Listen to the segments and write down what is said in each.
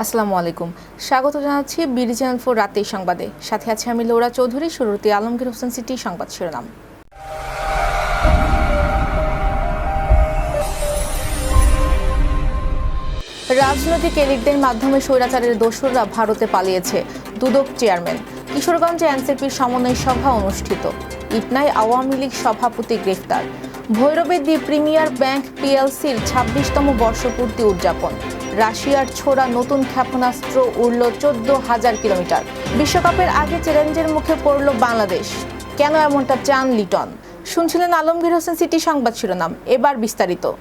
আসসালামু আলাইকুম। স্বাগত জানাচ্ছি বিডি চ্যানেল ফোর রাতেই সংবাদে। সাথে আছে আমি লৌরা চৌধুরী, শুরুতে আলমগীর হোসেন সিটি সংবাদ শিরোনাম। রাজনৈতিক এলিটদের মাধ্যমে স্বৈরাচারের দোসররা ভারতে পালিয়েছে দুদক চেয়ারম্যান। কিশোরগঞ্জে এনসিপির সমন্বয় সভা অনুষ্ঠিত। ইটনায় আওয়ামী লীগ সভাপতি গ্রেফতার। ভৈরবে দি প্রিমিয়ার ব্যাংক পিএলসির ছাব্বিশতম বর্ষপূর্তি উদযাপন। রাশিয়ার ছোড়া নতুন ক্ষেপণাস্ত্র উড়ল চোদ্দ হাজার কিলোমিটার। বিশ্বকাপের আগে চ্যালেঞ্জের মুখে পড়ল বাংলাদেশ। কেন এমনটা চান লিটন? শুনছিলেন আলমগীর হোসেন সিটি সংবাদ শিরোনাম। এবার বিস্তারিত।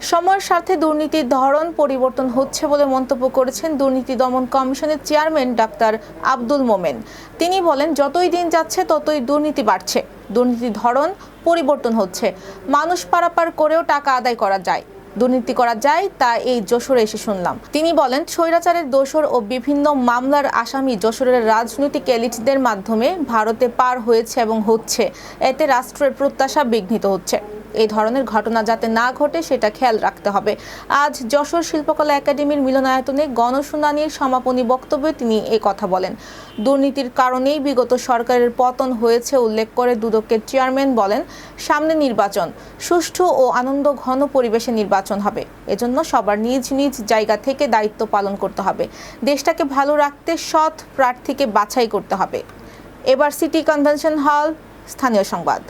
সময়ের সাথে দুর্নীতির ধরন পরিবর্তন হচ্ছে বলে মন্তব্য করেছেন দুর্নীতি দমন কমিশনের চেয়ারম্যান ডাক্তার আব্দুল মোমেন। তিনি বলেন, যতই দিন যাচ্ছে, ততই দুর্নীতি বাড়ছে। দুর্নীতির ধরন পরিবর্তন হচ্ছে। মানুষ পারাপার করেও টাকা আদায় করা যায়। দুর্নীতি করা যায়, তা এই যশোরে এসে শুনলাম। তিনি বলেন, স্বৈরাচারের দোষর ও বিভিন্ন মামলার আসামি যশোরের রাজনৈতিক এলিটদের মাধ্যমে ভারতে পার হয়েছে এবং হচ্ছে। এতে রাষ্ট্রের প্রত্যাশা বিঘ্নিত হচ্ছে। এই ধরনের ঘটনা যাতে না ঘটে, সেটা খেয়াল রাখতে হবে। আজ যশোর শিল্পকলা একাডেমির মিলনায়তনে গণশুনানির সমাপনী বক্তব্যে তিনি এই কথা বলেন। দুর্নীতির কারণেই বিগত সরকারের পতন হয়েছে উল্লেখ করে দুদকের চেয়ারম্যান বলেন, সামনে নির্বাচন, সুষ্ঠু ও আনন্দ ঘন পরিবেশে নির্বাচন হবে। এজন্য সবার নিজ নিজ জায়গা থেকে দায়িত্ব পালন করতে হবে। দেশটাকে ভালো রাখতে সৎ প্রার্থীকে বাছাই করতে হবে। এবার সিটি কনভেনশন হল, স্থানীয় সংবাদ।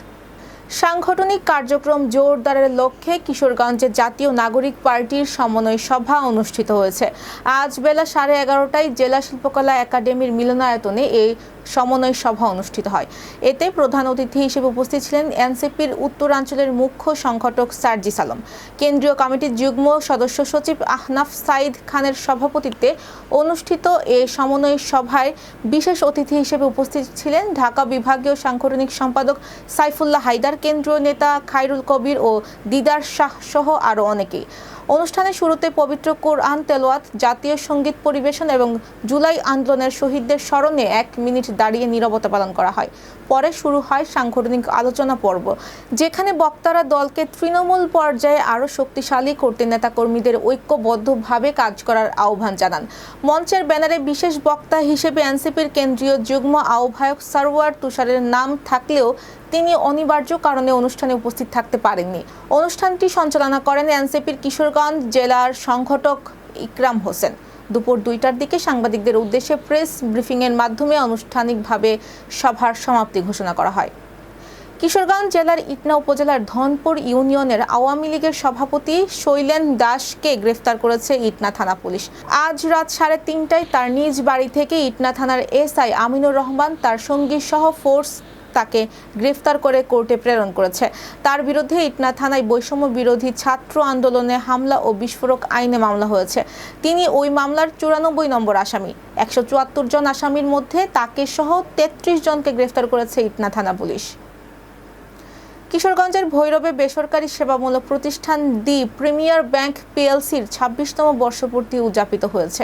সাংগঠনিক কার্যক্রম জোরদারের লক্ষ্যে কিশোরগঞ্জে জাতীয় নাগরিক পার্টির সমন্বয় সভা অনুষ্ঠিত হয়েছে। আজ বেলা সাড়ে এগারোটায় জেলা শিল্পকলা একাডেমির মিলনায়তনে এই সমন্বয় সভা অনুষ্ঠিত হয়। এতে প্রধান অতিথি হিসেবে উপস্থিত ছিলেন এনসিপির উত্তরাঞ্চলের মুখ্য সংগঠক সার্জিস আলম কেন্দ্রীয় কমিটির যুগ্ম সদস্য সচিব আহনাফ সাইদ খানের সভাপতিত্বে অনুষ্ঠিত এ সমন্বয় সভায় বিশেষ অতিথি হিসেবে উপস্থিত ছিলেন ঢাকা বিভাগীয় সাংগঠনিক সম্পাদক সাইফুল্লাহ হায়দার, কেন্দ্রীয় নেতা খায়রুল কবির ও দিদার শাহ সহ আরও অনেকেই। অনুষ্ঠানের শুরুতে পবিত্র কোরআন তেলোয়াত জাতীয় সংগীত পরিবেশন এবং জুলাই আন্দোলনের শহীদদের স্মরণে এক মিনিট দাঁড়িয়ে নীরবতা পালন করা হয়। পরে শুরু হয় সাংগঠনিক আলোচনা পর্ব, যেখানে বক্তারা দলকে তৃণমূল পর্যায়ে আরও শক্তিশালী করতে নেতাকর্মীদের ঐক্যবদ্ধভাবে কাজ করার আহ্বান জানান। মঞ্চের ব্যানারে বিশেষ বক্তা হিসেবে এনসিপির কেন্দ্রীয় যুগ্ম আহ্বায়ক সারওয়ার তুষারের নাম থাকলেও তিনি অনিবার্য কারণে অনুষ্ঠানে উপস্থিত থাকতে পারেননি। অনুষ্ঠানটি সঞ্চালনা করেন এনসিপির কিশোরগঞ্জ জেলার সংগঠক ইকরাম হোসেন। দুপুর দুইটার দিকে সাংবাদিকদের উদ্দেশ্যে প্রেস ব্রিফিংয়ের মাধ্যমে আনুষ্ঠানিকভাবে সভার সমাপ্তি ঘোষণা করা হয়। কিশোরগঞ্জ জেলার ইটনা উপজেলার ধনপুর ইউনিয়নের আওয়ামী লীগের সভাপতি শৈলেন দাসকে গ্রেফতার করেছে ইটনা থানা পুলিশ। আজ রাত সাড়ে তিনটায় তার নিজ বাড়ি থেকে ইটনা থানার এসআই আমিনুর রহমান, তার সঙ্গী সহ ফোর্স তাকে গ্রেফতার করে কোর্টে প্রেরণ করেছে। তার বিরুদ্ধে ইটনা থানায় বৈষম্য বিরোধী ছাত্র আন্দোলনে হামলা ও বিস্ফোরক আইনে মামলা হয়েছে। তিনি ওই মামলার চুরানব্বই নম্বর আসামি। একশো চুয়াত্তর জন আসামির মধ্যে তাকে সহ তেত্রিশ জনকে গ্রেফতার করেছে ইটনা থানা পুলিশ। কিশোরগঞ্জের ভৈরবে বেসরকারি সেবামূলক প্রতিষ্ঠান দি প্রিমিয়ার ব্যাংক পিএলসির ছাব্বিশতম বর্ষপূর্তি উদযাপিত হয়েছে।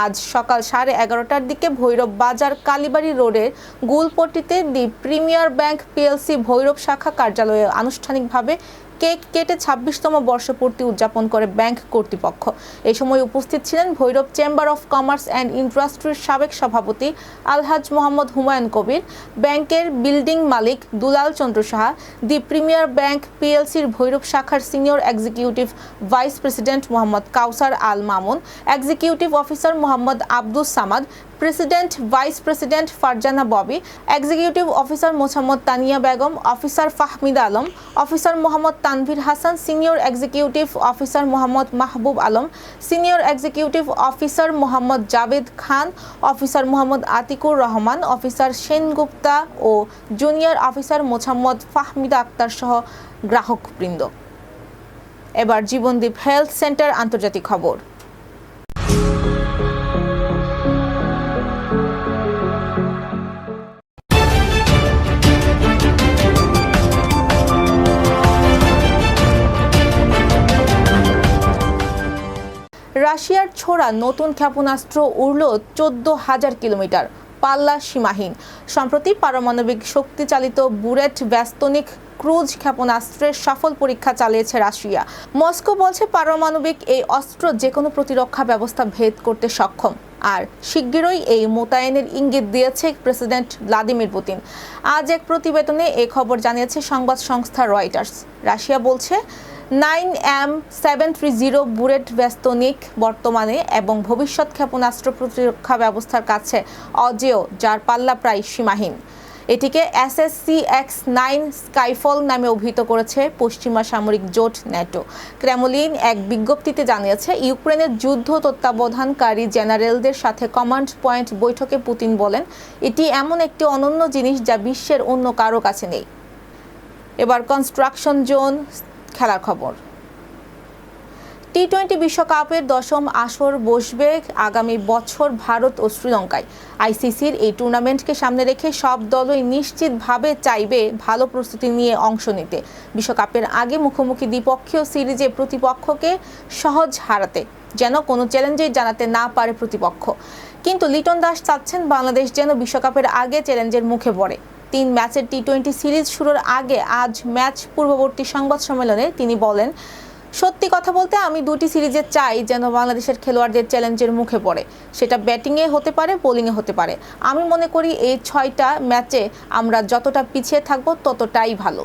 আজ সকাল সাড়ে এগারোটার দিকে ভৈরব বাজার কালীবাড়ি রোডের গুলপট্টিতে the premier bank PLC Bhairab শাখা কার্যালয়ে আনুষ্ঠানিকভাবে কেক কেটে ছাব্বিশতম বর্ষপূর্তি উদযাপন করে ব্যাংক কর্তৃপক্ষ। এই সময় উপস্থিত ছিলেন Bhairab chamber of commerce and ইন্ডাস্ট্রির সাবেক সভাপতি আলহাজ মোহাম্মদ হুমায়ুন কবির, ব্যাংকের building Malik Dulal Chandra Saha, the premier bank পিএলসির Bhairab শাখার senior executive vice president Mohammad Kausar Al Mamun, executive officer Mohammad Abdus Samad president, vice president Farzana Bobby, executive officer Mosammat Tania Begum, officer Fahmida Alam, officer Mohammad Tanvir Hasan, senior executive officer Mohammad Mahbub Alam, senior executive officer Mohammad Javed Khan, officer Mohammad Atikur Rahman, officer Sengupta ও junior officer Mosammat Fahmida Akter সহ গ্রাহকবৃন্দ। এবার Jibandeep health centre আন্তর্জাতিক খবর। রাশিয়ার ছোড়া নতুন ক্ষেপণাস্ত্র উড়ল চোদ্দ হাজার কিলোমিটার, পাল্লা সীমাহীন। সম্প্রতি পারমাণবিক শক্তিচালিত বুরেট ব্যস্তনিক ক্রুজ ক্ষেপণাস্ত্রের সফল পরীক্ষা চালিয়েছে রাশিয়া। মস্কো বলছে পারমাণবিক এই অস্ত্র যে কোনো প্রতিরক্ষা ব্যবস্থা ভেদ করতে সক্ষম। আর শিগগিরই এই মোতায়েনের ইঙ্গিত দিয়েছে প্রেসিডেন্ট ভ্লাদিমির পুতিন। আজ এক প্রতিবেদনে এ খবর জানিয়েছে সংবাদ সংস্থা রয়টার্স। রাশিয়া বলছে nine M seven three zero bullet ব্যস্তনিক বর্তমানে এবং ভবিষ্যৎ ক্ষেপণাস্ত্র প্রতিরক্ষা ব্যবস্থার কাছে অজেয়, যার পাল্লা প্রায় সীমাহীন। এটিকে এসএসসি এক্স নাইন স্কাইফল নামে অভিহিত করেছে পশ্চিমা সামরিক জোট ন্যাটো। ক্রেমলিন এক বিজ্ঞপ্তিতে জানিয়েছে, ইউক্রেনের যুদ্ধ তত্ত্বাবধানকারী জেনারেলদের সাথে কমান্ড পয়েন্ট বৈঠকে পুতিন বলেন, এটি এমন একটি অনন্য জিনিস যা বিশ্বের অন্য কারও কাছে নেই। এবার কনস্ট্রাকশন জোন খেলার খবর। টি টোয়েন্টি বিশ্বকাপের দশম আসর বসবে আগামী বছর ভারত ও শ্রীলঙ্কায়। আইসিসির এই টুর্নামেন্টকে সামনে রেখে সব দলই নিশ্চিতভাবে চাইবে ভালো প্রস্তুতি নিয়ে অংশ নিতে। বিশ্বকাপের আগে মুখোমুখি দ্বিপক্ষীয় সিরিজে প্রতিপক্ষকে সহজ হারাতে যেন কোনো চ্যালেঞ্জেই জানাতে না পারে প্রতিপক্ষ। কিন্তু লিটন দাস চাচ্ছেন বাংলাদেশ যেন বিশ্বকাপের আগে চ্যালেঞ্জের মুখে পড়ে। তিন ম্যাচের টি টোয়েন্টি সিরিজ শুরুর আগে আজ ম্যাচ পূর্ববর্তী সংবাদ সম্মেলনে তিনি বলেন, সত্যি কথা বলতে আমি দুটি সিরিজে চাই যেন বাংলাদেশের খেলোয়াড়দের চ্যালেঞ্জের মুখে পড়ে। সেটা ব্যাটিংয়ে হতে পারে, বোলিংয়ে হতে পারে। আমি মনে করি এই ছয়টা ম্যাচে আমরা যতটা পিছিয়ে থাকব ততটাই ভালো।